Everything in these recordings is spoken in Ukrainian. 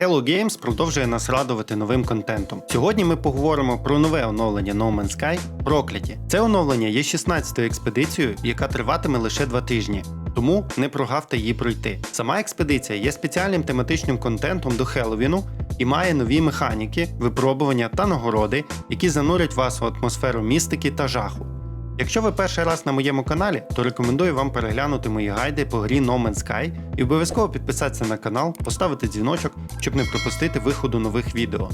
Hello Games продовжує нас радувати новим контентом. Сьогодні ми поговоримо про нове оновлення No Man's Sky Прокляті. Це оновлення є 16-ю експедицією, яка триватиме лише 2 тижні. Тому не прогавте її пройти. Сама експедиція є спеціальним тематичним контентом до Хеллоуіну і має нові механіки, випробування та нагороди, які занурять вас в атмосферу містики та жаху. Якщо ви перший раз на моєму каналі, то рекомендую вам переглянути мої гайди по грі No Man's Sky і обов'язково підписатися на канал, поставити дзвіночок, щоб не пропустити виходу нових відео.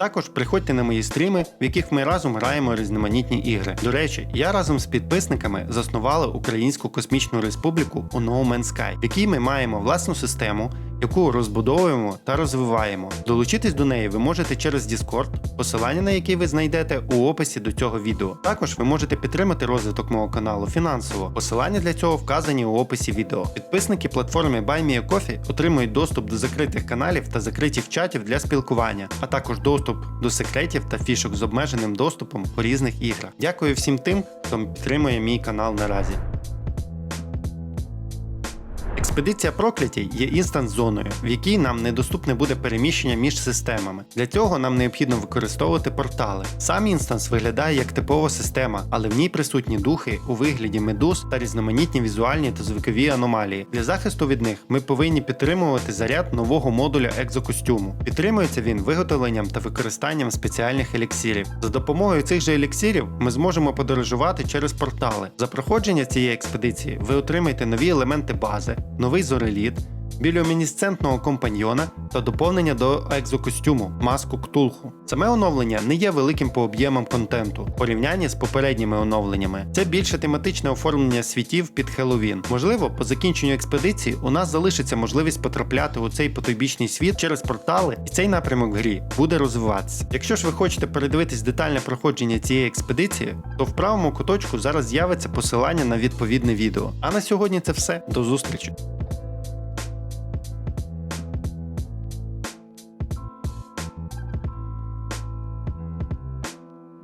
Також приходьте на мої стріми, в яких ми разом граємо різноманітні ігри. До речі, я разом з підписниками заснували Українську космічну республіку у No Man's Sky, в якій ми маємо власну систему, яку розбудовуємо та розвиваємо. Долучитись до неї ви можете через Discord, посилання на який ви знайдете у описі до цього відео. Також ви можете підтримати розвиток мого каналу фінансово. Посилання для цього вказані у описі відео. Підписники платформи BuyMeACoffee отримують доступ до закритих каналів та закритих чатів для спілкування, а також доступ до секретів та фішок з обмеженим доступом по різних іграх. Дякую всім тим, хто підтримує мій канал наразі. Експедиція прокляті є інстанс-зоною, в якій нам недоступне буде переміщення між системами. Для цього нам необхідно використовувати портали. Сам інстанс виглядає як типова система, але в ній присутні духи у вигляді медуз та різноманітні візуальні та звукові аномалії. Для захисту від них ми повинні підтримувати заряд нового модуля екзокостюму. Підтримується він виготовленням та використанням спеціальних еліксирів. За допомогою цих же еліксирів ми зможемо подорожувати через портали. За проходження цієї експедиції ви отримаєте нові елементи бази, новий зореліт, біолюмінесцентного компаньйона та доповнення до екзокостюму маску Ктулху. Саме оновлення не є великим по об'ємам контенту в порівнянні з попередніми оновленнями. Це більше тематичне оформлення світів під Хеллоуін. Можливо, по закінченню експедиції у нас залишиться можливість потрапляти у цей потойбічний світ через портали, і цей напрямок в грі буде розвиватися. Якщо ж ви хочете передивитись детальне проходження цієї експедиції, то в правому куточку зараз з'явиться посилання на відповідне відео. А на сьогодні це все. До зустрічі!